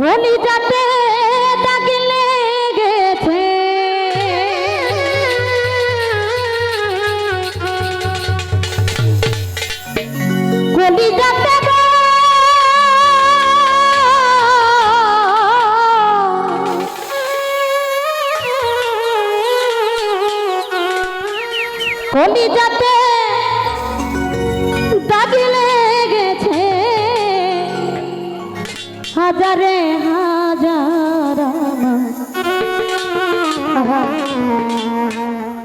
কলিজাতে দাগ লেগেছে। কলিজাতে কলিজাতে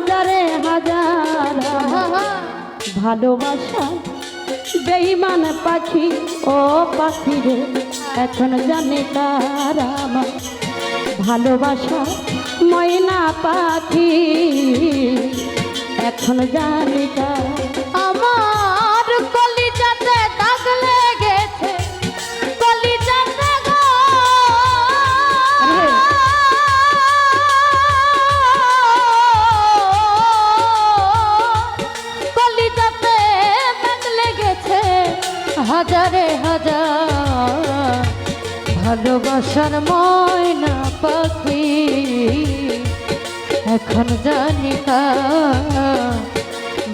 হাজারে হাজার ভালোবাসা। বেইমান পাখি, ও পাখি রে, এখন জানে তারা ভালোবাসা ময়না পাখি, এখন জানে তার আমার হাজারে হাজার ভালোবাসার ময়না পাখি এখন জানি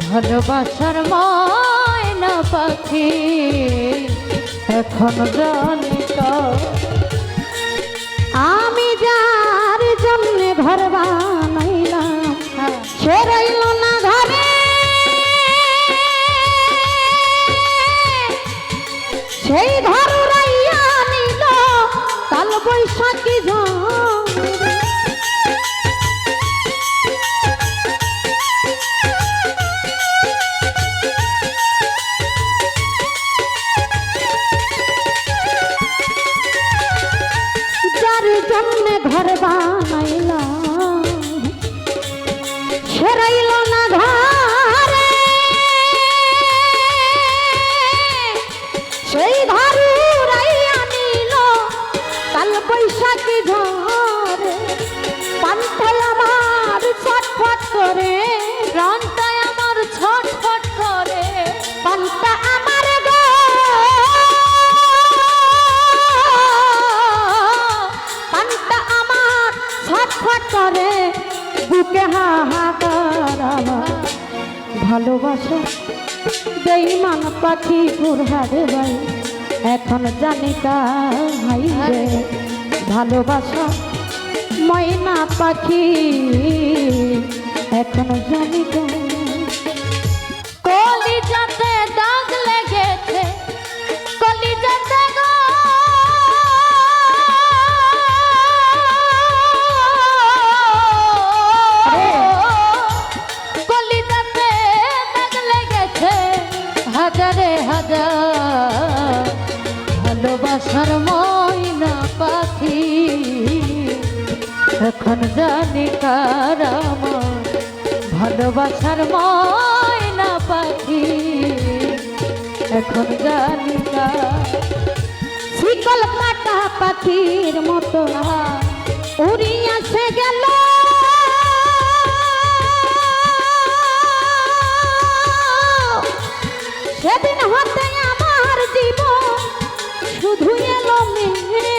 ভালোবাসার ময়না পাখি এখন জানি আমি যার জন্য ঘর যার জন্য ঘর বানাইলাম। সে রইল না ঘরে বুকে হাহাকার আমার ভালোবাসা। বেইমান পাখি ঘুরহারে ভাই, এখন জানি কাই ভালোবাসা ময়না পাখি, এখন জানি কাই হাজারে হাজার ভালোবাসার ময়না পাখি। এখন জানি কার আমার ভালোবাসার ময়না পাখি। এখন জানি শিকল কাটা পাখির মতো উড়িয়া সে গেল নামের